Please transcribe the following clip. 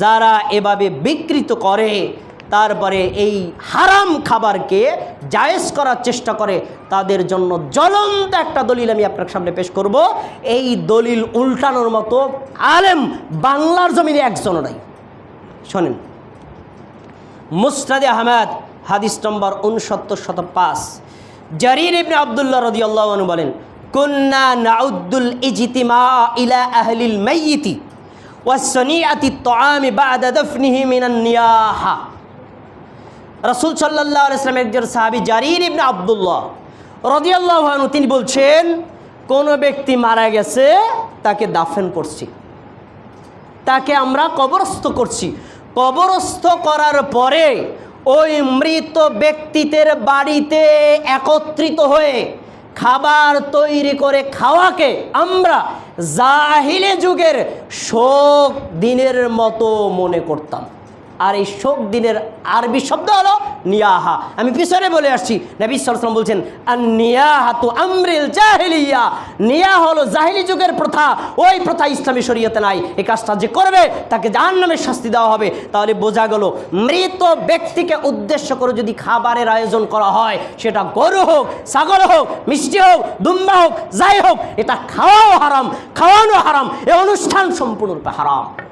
যারা এভাবে বিকৃত করে, তারপরে এই হারাম খাবারকে জায়েজ করার চেষ্টা করে, তাদের জন্য জ্বলন্ত একটা দলিল আমি আপনার সামনে পেশ করব। এই দলিল উল্টানোর মতো আলেম বাংলার জমিনে একজনও নাই। শোনেন মুস্তাদে আহমেদ, হাদিস নম্বর উনসত্তর শত পাঁচ। জারির ইবনে আবদুল্লাহ রদি আল্লাহ বলেন, কুন্না নাউদ্দুল ইজিতিমা ইলা আহলিল মাইয়িতি। ওয়াসনিয়াতি তাআমি বাদা দফনিহি মিনান নিয়াহা। রাসূল সাল্লাল্লাহু আলাইহি একজন সাহাবী জারির ইবনে আব্দুল্লাহ রাদিয়াল্লাহু আনহু, তিনি বলছেন, কোন ব্যক্তি মারা গেছে, তাকে দাফন করছি। তাকে আমরা কবরস্থ করছি। কবরস্থ করার পরে ওই মৃত ব্যক্তিদের বাড়িতে একত্রিত হয়ে খাবার তৈরি করে খাওয়াকে আমরা জাহিলে যুগের শোক দিনের মতো মনে করতাম। আর এই শোক দিনের আরবি শব্দ হলো নিয়াহা। আমি পিছনে বলে আসছি, নবী সালাম বলছেন আর নিয়াহা তো আমরিল জাহিলিয়া। নিয়া হলো জাহিলি যুগের প্রথা, ওই প্রথা ইসলামী শরীয়তে নাই। এই কাজটা যে করবে, তাকে জাহান নামে শাস্তি দেওয়া হবে। তাহলে বোঝা গেল, মৃত ব্যক্তিকে উদ্দেশ্য করে যদি খাবারের আয়োজন করা হয়, সেটা গরু হোক, ছাগল হোক, মিষ্টি হোক, দুম্বা হোক, যাই হোক, এটা খাওয়াও হারাম, খাওয়ানো হারাম। এ অনুষ্ঠান সম্পূর্ণরূপে হারাম।